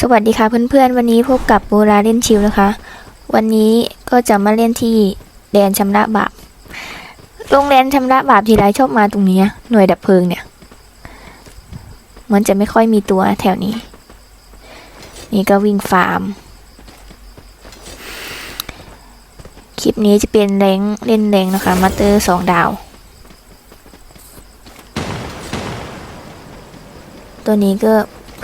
สวัสดีค่ะเพื่อนๆ วันนี้พบกับโบราเล่นชิวนะคะ วันนี้ก็จะมาเล่นที่แดนชำระบาปโรงแรมชำระบาปทีไรชอบมาตรงนี้ หน่วยดับเพลิงเนี่ย เหมือนจะไม่ค่อยมีตัวแถวนี้ นี่ก็วิ่งฟาร์ม คลิปนี้จะเป็นแรงเล่นแรงนะคะมาเตอร์สองดาว ตัวนี้ก็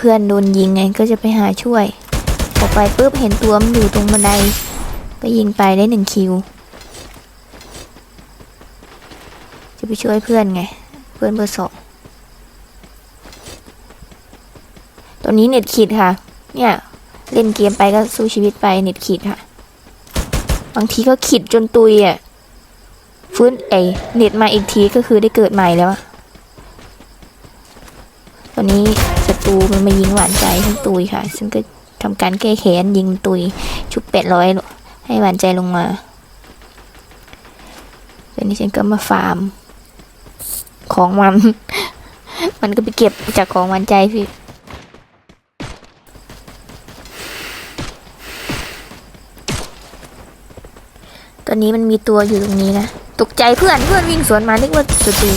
พื่อนโดนยิงไงก็จะไปหาช่วย ออกไปปุ๊บเห็นตัวมันอยู่ตรงบันได ก็ยิงไปได้หนึ่งคิว จะไปช่วยเพื่อนไง เพื่อนเบอร์สองตัวนี้เน็ตขีดค่ะ เนี่ย เล่นเกมไปก็สู้ชีวิตไปเน็ตขีดค่ะ บางทีก็ขีดจนตุยอะ ฟื้นไอเน็ตมาอีกทีก็คือได้เกิดใหม่แล้วตอนนี้ ตูมันมายิงหวานใจทั้งตุยค่ะ ฉันก็ทำการแก้แค้นยิงตุย ชุบแปดร้อยให้หวานใจลงมาตอนนี้ฉันก็มาฟาร์ม ของมัน มันก็ไปเก็บจากของหวานใจพี่ตอนนี้มันมีตัวอยู่ตรงนี้นะ ตกใจเพื่อนเพื่อนวิ่งสวนมานึกว่าศัตรู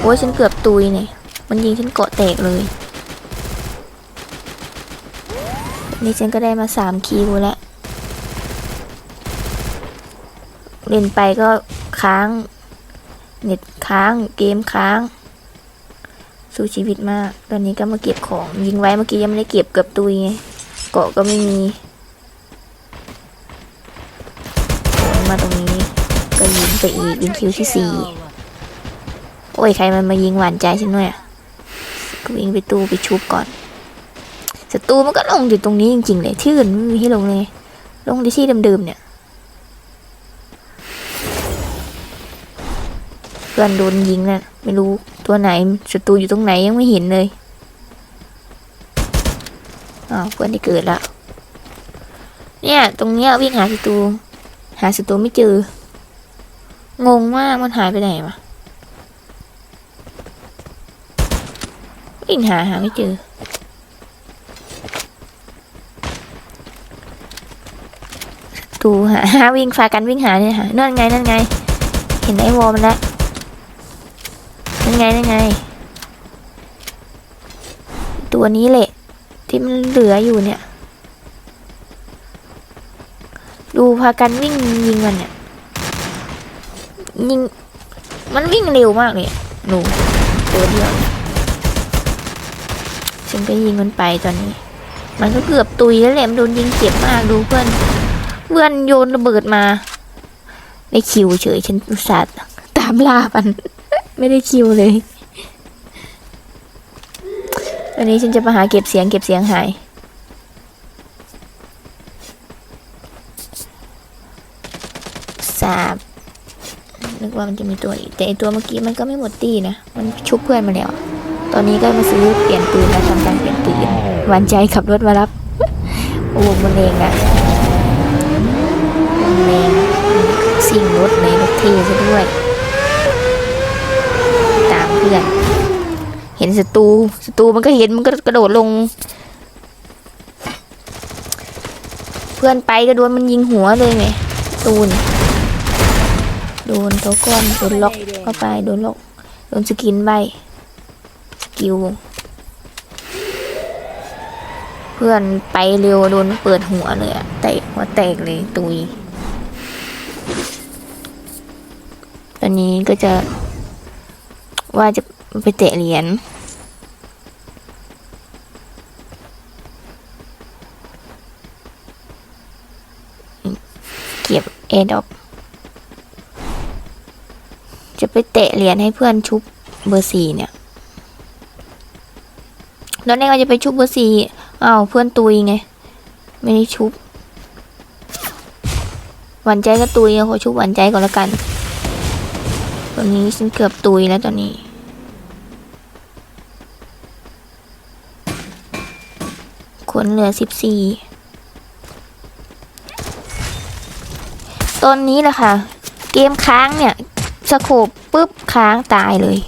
โอ้ยฉันเกือบตุยเนี่ย มันยิงฉันเกาะแตกเลยตอ นนี้ฉันก็ได้มาสามคิวแล้วเล่นไปก็ค้าง เน็ตค้างเกมค้าง สู้ชีวิตมาก ตอนนี้ก็มาเก็บของยิงไว้เมื่อกี้ยังไม่ได้เก็บเกือบตุยไงเกาะก็ไม่มีมาตรงนี้ก็ยิงไปอีกยิงคิวที่สี่โอ้ยใครมันมายิงหวานใจฉันด้วยอะก็วิ่งไปตู้ไปชุบก่อน ศัตรูมันก็ลงอยู่ตรงนี้จริงๆเลยที่อื่นไม่มีให้ลงเลย ลงที่ที่เดิมๆเนี่ย เพื่อนโดนยิงนะ่ะไม่รู้ตัวไหนศัตรูอยู่ตรงไหนยังไม่เห็นเลยอ้าวเพื่อนได้เกิดละเนี่ย ตรงเนี้ยวิ่งหาศัตรูหาศัตรูไม่เจอ งงมากมันหายไปไหนวะวิ่งหาหาไม่เจอ ศัตรู หาหาวิ่งฟากันวิ่งหาเนี่ยหานั่นไงนั่นไง เห็นไอ้วอมันแล้วนั่นไงนั่นไง ตัวนี้แหละ ที่มันเหลืออยู่เนี่ย ดูพากันวิ่งยิงมันเนี่ยยิงมันวิ่งเร็วมากเลยหนูตัวเดียวฉันก็ยิงมันไปตอนนี้ มันก็เกือบตุยแล้วแหละมันโดนยิงเจ็บมากดูเพื่อน เพื่อนโยนระเบิดมา ได้คิวเฉยฉันอุตส่าห์ตามล่ามัน ไม่ได้คิวเลยวันนี้ฉันจะมาหาเก็บเสียงเก็บเสียงหายสาบนึกว่ามันจะมีตัวอีกแต่ไอตัวเมื่อกี้มันก็ไม่หมดตีนะ มันชุบเพื่อนมาแล้ว ตอนนี้ก็มาซื้อเปลี่ยนปืนมาทำการเปลี่ยนปืนหวานใจขับรถมารับโอ้มันเองอะ มันเองสิ่งรถในรถเทซะด้วย ตามเพื่อน เห็นศัตรูศัตรูมันก็เห็นมันก็กระโดดลง เพื่อนไปก็โดนมันยิงหัวเลยไงตูนโดนตัวก้อนโดนล็อกเข้าไปโดนล็อกโดนสกินใบสกิลเพื่อนไปเร็วโดนเปิดหัวเลยอะเตะหัวแตกเลยตุย ตอนนี้ก็จะว่าจะไปเตะเหรียญเก็บเอดอปจะไปเตะเหรียญให้เพื่อนชุบเบอร์สี่เนี่ยตอนแรกก็จะไปชุบเบอร์สี่อ้าวเพื่อนตุยไง ไม่ได้ชุบ หวานใจก็ตุยขอชุบหวานใจก่อนละกัน ตอนนี้ฉันเกือบตุยแล้วตอนนี้คนเหลือสิบสี่ตอนนี้แหละค่ะ เกมค้างเนี่ยสโคบปุ๊บค้างตายเลย